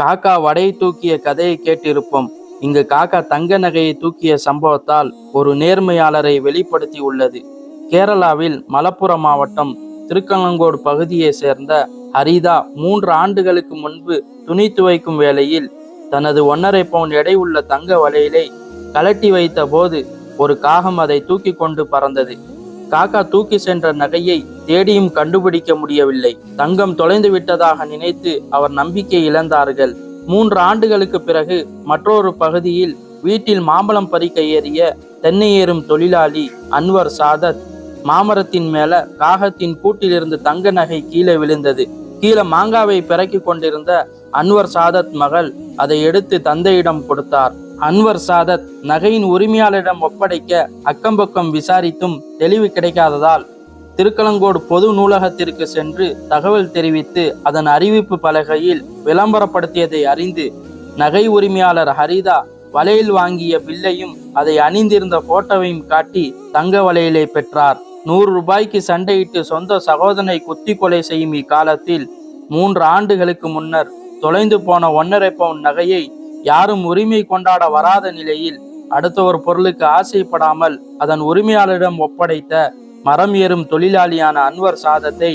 காக்கா வடையை தூக்கிய கதையை கேட்டிருப்போம். இங்கு காக்கா தங்க நகையை தூக்கிய சம்பவத்தால் ஒரு நேர்மையாளரை வெளிப்படுத்தி உள்ளது. கேரளாவில் மலப்புரம் மாவட்டம் திருக்கலங்கோடு பகுதியை சேர்ந்த ஹரிதா மூன்று ஆண்டுகளுக்கு முன்பு துணி துவைக்கும் வேளையில் தனது ஒன்றரை பவுன் எடை உள்ள தங்க வலையிலை கலட்டி வைத்த போது ஒரு காகம் அதை தூக்கி கொண்டு பறந்தது. காக்கா தூக்கி சென்ற நகையை தேடியும் கண்டுபிடிக்க முடியவில்லை. தங்கம் தொலைந்து விட்டதாக நினைத்து அவர் நம்பிக்கை இழந்தார்கள். மூன்று ஆண்டுகளுக்கு பிறகு மற்றொரு பகுதியில் வீட்டில் மாம்பழம் பறிக்க ஏறிய தென்னை ஏறும் தொழிலாளி அன்வர் சாதத் மாமரத்தின் மேல காகத்தின் கூட்டிலிருந்து தங்க நகை கீழே விழுந்தது. கீழே மாங்காவை பிறக்கி கொண்டிருந்த அன்வர் சாதத் மகள் அதை எடுத்து தந்தையிடம் கொடுத்தார். அன்வர் சாதத் நகையின் உரிமையாளரிடம் ஒப்படைக்க அக்கம்பக்கம் விசாரித்தும் தெளிவு கிடைக்காததால் திருக்கலங்கோடு பொது நூலகத்திற்கு சென்று தகவல் தெரிவித்து அதன் அறிவிப்பு பலகையில் விளம்பரப்படுத்தியதை அறிந்து நகை உரிமையாளர் ஹரிதா வலையில் வாங்கிய பில்லையும் அதை அணிந்திருந்த போட்டோவையும் காட்டி தங்க வலையிலே பெற்றார். நூறு ரூபாய்க்கு சண்டையிட்டு சொந்த சகோதரனை குத்தி கொலை செய்யும் இக்காலத்தில் மூன்று ஆண்டுகளுக்கு முன்னர் தொலைந்து போன ஒன்றரை பவுன் நகையை யாரும் உரிமை கொண்டாட வராத நிலையில் அடுத்த ஒரு பொருளுக்கு ஆசைப்படாமல் அதன் உரிமையாளரிடம் ஒப்படைத்த மரம் ஏறும் தொழிலாளியான அன்வர் சாதத்தை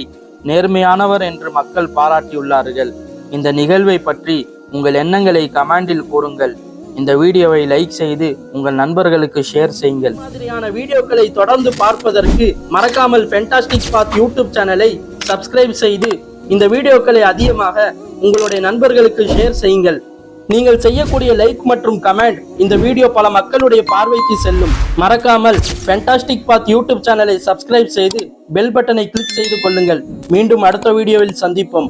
நேர்மையானவர் என்று மக்கள் பாராட்டியுள்ளார்கள். இந்த நிகழ்வை பற்றி உங்கள் எண்ணங்களை கமெண்டில் கூறுங்கள். இந்த வீடியோவை லைக் செய்து உங்கள் நண்பர்களுக்கு ஷேர் செய்யுங்கள். மாதிரியான வீடியோக்களை தொடர்ந்து பார்ப்பதற்கு மறக்காமல் ஃபென்டாஸ்டிக் பாத் யூடியூப் சேனலை சப்ஸ்கிரைப் செய்து இந்த வீடியோக்களை அதிகமாக உங்களுடைய நண்பர்களுக்கு ஷேர் செய்யுங்கள். நீங்கள் செய்யக்கூடிய லைக் மற்றும் கமெண்ட் இந்த வீடியோ பல மக்களுடைய பார்வைக்கு செல்லும். மறக்காமல் ஃபென்டாஸ்டிக் பாத் யூடியூப் சேனலை சப்ஸ்கிரைப் செய்து பெல் பட்டனை கிளிக் செய்து கொள்ளுங்கள். மீண்டும் அடுத்த வீடியோவில் சந்திப்போம்.